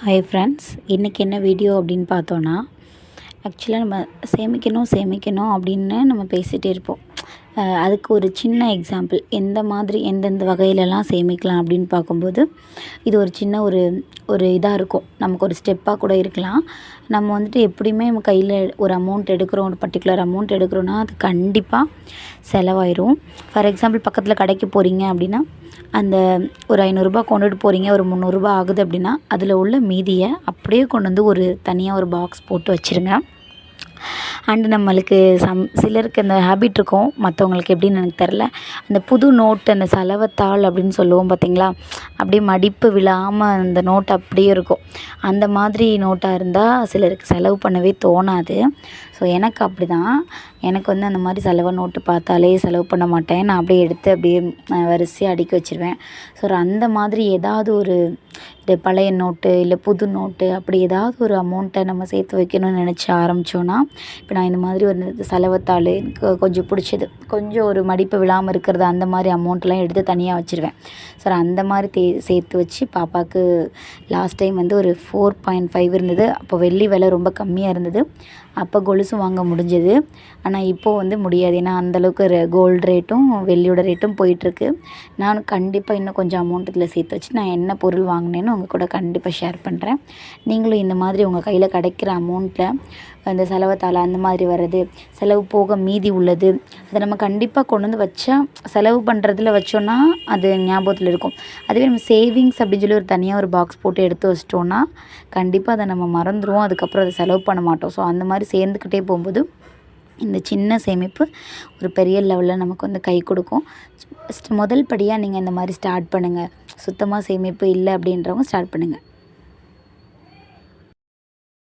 Hi friends இன்றைக்கி என்ன video அப்படின்னு பார்த்தோன்னா ஆக்சுவலாக நம்ம சேமிக்கணும் சேமிக்கணும் அப்படின்னு நம்ம பேசிகிட்டே இருப்போம். அதுக்கு ஒரு சின்ன எக்ஸாம்பிள் எந்த மாதிரி எந்தெந்த வகையிலலாம் சேமிக்கலாம் அப்படின்னு பார்க்கும்போது இது ஒரு சின்ன ஒரு ஒரு இதாக இருக்கும். நமக்கு ஒரு ஸ்டெப்பாக கூட இருக்கலாம். நம்ம வந்துட்டு எப்படியுமே நம்ம கையில் ஒரு அமௌண்ட் எடுக்கிறோம் ஒரு பர்டிகுலர் அமௌண்ட் எடுக்கிறோன்னா அது கண்டிப்பாக செலவாயிரும். ஃபார் எக்ஸாம்பிள் பக்கத்தில் கடைக்கு போகிறீங்க அப்படின்னா அந்த ஒரு ஐநூறுரூபா கொண்டுட்டு போகிறீங்க ஒரு முந்நூறுரூபா ஆகுது அப்படின்னா அதில் உள்ள மீதியை அப்படியே கொண்டு வந்து ஒரு தனியாக ஒரு பாக்ஸ் போட்டு வச்சுருங்க. அண்டு நம்மளுக்கு சம் சிலருக்கு அந்த ஹேபிட் இருக்கும். மற்றவங்களுக்கு எப்படின்னு எனக்கு தெரில அந்த புது நோட்டு அந்த செலவத்தாள் அப்படின்னு சொல்லுவோம் பார்த்தீங்களா அப்படியே மடிப்பு விழாமல் அந்த நோட் அப்படியே இருக்கும். அந்த மாதிரி நோட்டாக இருந்தால் சிலருக்கு செலவு பண்ணவே தோணாது. ஸோ எனக்கு அப்படி தான் எனக்கு வந்து அந்த மாதிரி செலவு நோட்டு பார்த்தாலே செலவு பண்ண மாட்டேன். நான் அப்படியே எடுத்து அப்படியே வரிசையாக அடுக்கி வச்சுருவேன். ஸோ அந்த மாதிரி ஏதாவது ஒரு இது பழைய நோட்டு இல்லை புது நோட்டு அப்படி ஏதாவது ஒரு அமௌண்ட்டை நம்ம சேர்த்து வைக்கணும்னு நினச்சி ஆரம்பித்தோன்னா இப்போ நான் இந்த மாதிரி ஒரு செலவுத்தாள் எனக்கு கொஞ்சம் பிடிச்சது. கொஞ்சம் ஒரு மடிப்பு விழாமல் இருக்கிறது அந்த மாதிரி அமௌண்ட்லாம் எடுத்து தனியாக வச்சுருவேன். சார் அந்த மாதிரி தே சேர்த்து வச்சு பாப்பாவுக்கு லாஸ்ட் டைம் வந்து ஒரு ஃபோர் பாயிண்ட் ஃபைவ் இருந்தது. அப்போ வெள்ளி விலை ரொம்ப கம்மியாக இருந்தது. அப்போ கொலுசு வாங்க முடிஞ்சது. ஆனால் இப்போது வந்து முடியாது. ஏன்னா அந்தளவுக்கு கோல்டு ரேட்டும் வெள்ளியோட ரேட்டும் போயிட்டுருக்கு நானும் கண்டிப்பாக இன்னும் கொஞ்சம் அமௌண்ட் இதில் சேர்த்து வச்சு நான் என்ன பொருள் வாங்கினேன்னு உங்கள் கூட கண்டிப்பாக ஷேர் பண்ணுறேன் நீங்களும் இந்த மாதிரி உங்கள் கையில் கிடைக்கிற அமௌண்ட்டில் அந்த செலவத்தால் அந்த மாதிரி வர்றது செலவு போக மீதி உள்ளது அதை நம்ம கண்டிப்பாக கொண்டு வந்து வச்சா செலவு பண்ணுறதுல வச்சோன்னா அது ஞாபகத்தில் இருக்கும். அதுவே நம்ம சேவிங்ஸ் அப்படின்னு சொல்லி ஒரு தனியாக ஒரு பாக்ஸ் போட்டு எடுத்து வச்சிட்டோன்னா கண்டிப்பாக அதை நம்ம மறந்துடுவோம் அதுக்கப்புறம் அதை செலவு பண்ண மாட்டோம். ஸோ அந்த மாதிரி சேர்ந்துக்கிட்டே போகும்போது இந்த சின்ன சேமிப்பு ஒரு பெரிய லெவலில் நமக்கு வந்து கை கொடுக்கும். ஃபஸ்ட்டு முதல் படியாக நீங்கள் இந்த மாதிரி ஸ்டார்ட் பண்ணுங்கள் சுத்தமாக சேமிப்பு இல்லை அப்படின்றவங்க ஸ்டார்ட் பண்ணுங்கள்